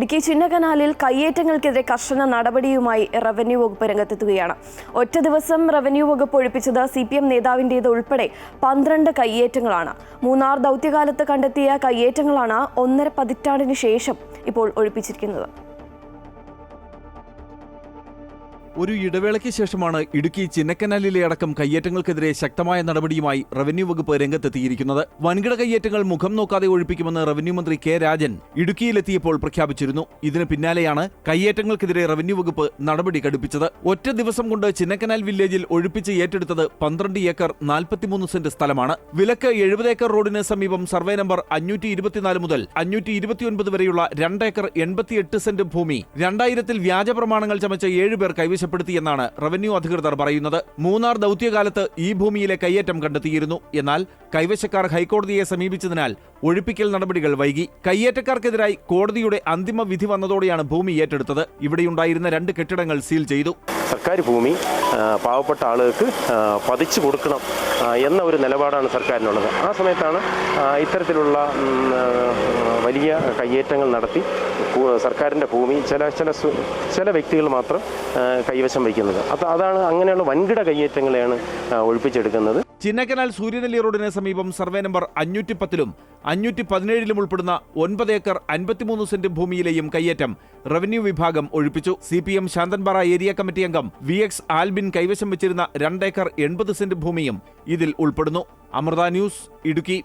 ഇടുക്കി ചിന്നക്കനാലിൽ കയ്യേറ്റങ്ങൾക്കെതിരെ കർശന നടപടിയുമായി റവന്യൂ വകുപ്പ് രംഗത്തെത്തുകയാണ്. ഒറ്റ ദിവസം റവന്യൂ വകുപ്പ് ഒഴിപ്പിച്ചത് സി പി എം നേതാവിന്റേത് ഉൾപ്പെടെ പന്ത്രണ്ട് കയ്യേറ്റങ്ങളാണ്. മൂന്നാർ ദൗത്യകാലത്ത് കണ്ടെത്തിയ കയ്യേറ്റങ്ങളാണ് ഒന്നര പതിറ്റാണ്ടിന് ശേഷം ഇപ്പോൾ ഒഴിപ്പിച്ചിരിക്കുന്നത്. ഒരു ഇടവേളയ്ക്ക് ശേഷമാണ് ഇടുക്കി ചിന്നക്കനാലിലെ അടക്കം കയ്യേറ്റങ്ങൾക്കെതിരെ ശക്തമായ നടപടിയുമായി റവന്യൂ വകുപ്പ് രംഗത്തെത്തിയിരിക്കുന്നത്. വൻകിട കയ്യേറ്റങ്ങൾ മുഖം നോക്കാതെ ഒഴിപ്പിക്കുമെന്ന് റവന്യൂ മന്ത്രി കെ രാജൻ ഇടുക്കിയിലെത്തിയപ്പോൾ പ്രഖ്യാപിച്ചിരുന്നു. ഇതിന് പിന്നാലെയാണ് കയ്യേറ്റങ്ങൾക്കെതിരെ റവന്യൂ വകുപ്പ് നടപടി കടുപ്പിച്ചത്. ഒറ്റ ദിവസം കൊണ്ട് ചിന്നക്കനാൽ വില്ലേജിൽ ഒഴിപ്പിച്ച് ഏറ്റെടുത്തത് പന്ത്രണ്ട് ഏക്കർ നാൽപ്പത്തിമൂന്ന് സെന്റ് സ്ഥലമാണ്. വിലക്ക് എഴുപത് ഏക്കർ റോഡിന് സമീപം സർവേ നമ്പർ അഞ്ഞൂറ്റി ഇരുപത്തിനാല് മുതൽ അഞ്ഞൂറ്റി ഇരുപത്തിയൊൻപത് വരെയുള്ള രണ്ടേക്കർ എൺപത്തിയെട്ട് സെന്റ് ഭൂമി. രണ്ടായിരത്തിൽ വ്യാജ പ്രമാണങ്ങൾ ചമച്ച ഏഴുപേർ കൈവശപ്പെടുത്തിയെന്നാണ് റവന്യൂ അധികൃതർ പറയുന്നത്. മൂന്നാർ ദൗത്യകാലത്ത് ഈ ഭൂമിയിലെ കയ്യേറ്റം കണ്ടെത്തിയിരുന്നു. എന്നാൽ കൈവശക്കാർ ഹൈക്കോടതിയെ സമീപിച്ചതിനാൽ ഒഴിപ്പിക്കൽ നടപടികൾ വൈകി. കയ്യേറ്റക്കാർക്കെതിരായി കോടതിയുടെ അന്തിമ വിധി വന്നതോടെയാണ് ഭൂമി ഏറ്റെടുത്തത്. ഇവിടെയുണ്ടായിരുന്ന രണ്ട് കെട്ടിടങ്ങൾ സീൽ ചെയ്തു. സർക്കാർ ഭൂമി പാവപ്പെട്ട ആളുകൾക്ക് പതിച്ചു കൊടുക്കണം. എന്ന ഒരു നിലപാടാണ് സർക്കാരിനുള്ളത്. ആ സമയത്താണ് ഇത്തരത്തിലുള്ള വലിയ കയ്യേറ്റങ്ങൾ നടത്തി സർക്കാരിന്റെ ഭൂമി ചില ചില ചില വ്യക്തികൾ മാത്രം കൈവശം വയ്ക്കുന്നത്. അത് അതാണ് അങ്ങനെയുള്ള വൻകിട കയ്യേറ്റങ്ങളെയാണ് ഒഴിപ്പിച്ചെടുക്കുന്നത്. ചിന്നക്കനാൽ സൂര്യനെല്ലി റോഡിന് സമീപം സർവേ നമ്പർ അഞ്ഞൂറ്റി പത്തിലും അഞ്ഞൂറ്റി പതിനേഴിലും ഉൾപ്പെടുന്ന ഒൻപത് ഏക്കർ അൻപത്തിമൂന്ന് സെന്റ് ഭൂമിയിലെയും കയ്യേറ്റം റവന്യൂ വിഭാഗം ഒഴിപ്പിച്ചു. C P M Santhanpara area committee അംഗം വി എക്സ് ആൽബിൻ കൈവശം വെച്ചിരുന്ന രണ്ടേക്കർ എൺപത് സെന്റ് ഭൂമിയും ഇതിൽ ഉൾപ്പെടുന്നു. അമൃത ന്യൂസ് ഇടുക്കി.